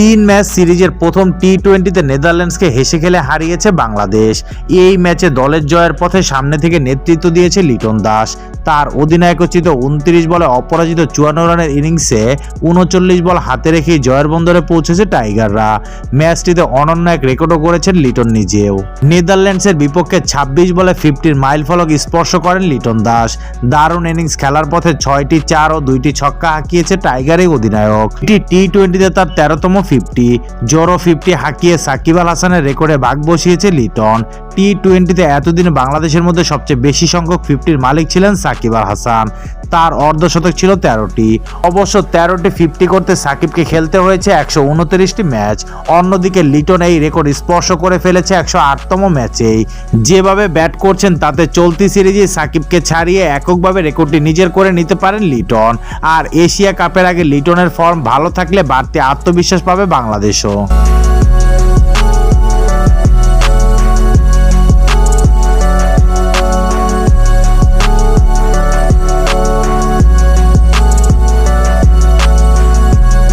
তিন ম্যাচ সিরিজের প্রথম টি টোয়েন্টিতে নেদারল্যান্ডসকে হেসে খেলে হারিয়েছে বাংলাদেশ। এই ম্যাচে দলের জয়ের পথে সামনে থেকে নেতৃত্ব দিয়েছে লিটন দাস। তার অধিনায়কোচিত উনত্রিশ বলে অপরাজিত চুয়ান্ন রানের ইনিংসে উনচল্লিশ বল হাতে রেখে জয়ের বন্দরে পৌঁছেছে টাইগাররা। ম্যাচটিতে অনন্য এক রেকর্ডও করেছেন লিটন নিজেও। নেদারল্যান্ডসের বিপক্ষে ছাব্বিশ বলে ফিফটির মাইল ফলক স্পর্শ করেন লিটন দাস। দারুণ ইনিংস খেলার পথে ছয়টি চার ও দুইটি ছক্কা হাঁকিয়েছে টাইগারের অধিনায়ক। এটি টি টোয়েন্টিতে তার তেরোতম ফিফটি জোরো ফিফটি হাঁকিয়ে সাকিব আল হাসানের রেকর্ডে বাঘ বসিয়েছে লিটন। টি টোয়েন্টিতে এতদিন বাংলাদেশের মধ্যে সবচেয়ে বেশি সংখ্যক ফিফটির মালিক ছিলেন সাকিব আল হাসান। তার অর্ধশতক ছিল তেরোটি। অবশ্য তেরোটি ফিফটি করতে সাকিবকে খেলতে হয়েছে একশো উনত্রিশটি ম্যাচ। অন্যদিকে লিটন এই রেকর্ড স্পর্শ করে ফেলেছে একশো আটতম ম্যাচেই। যেভাবে ব্যাট করছেন, তাতে চলতি সিরিজে সাকিবকে ছাড়িয়ে এককভাবে রেকর্ডটি নিজের করে নিতে পারেন লিটন। আর এশিয়া কাপের আগে লিটনের ফর্ম ভালো থাকলে বাড়তি আত্মবিশ্বাস পাবে বাংলাদেশও।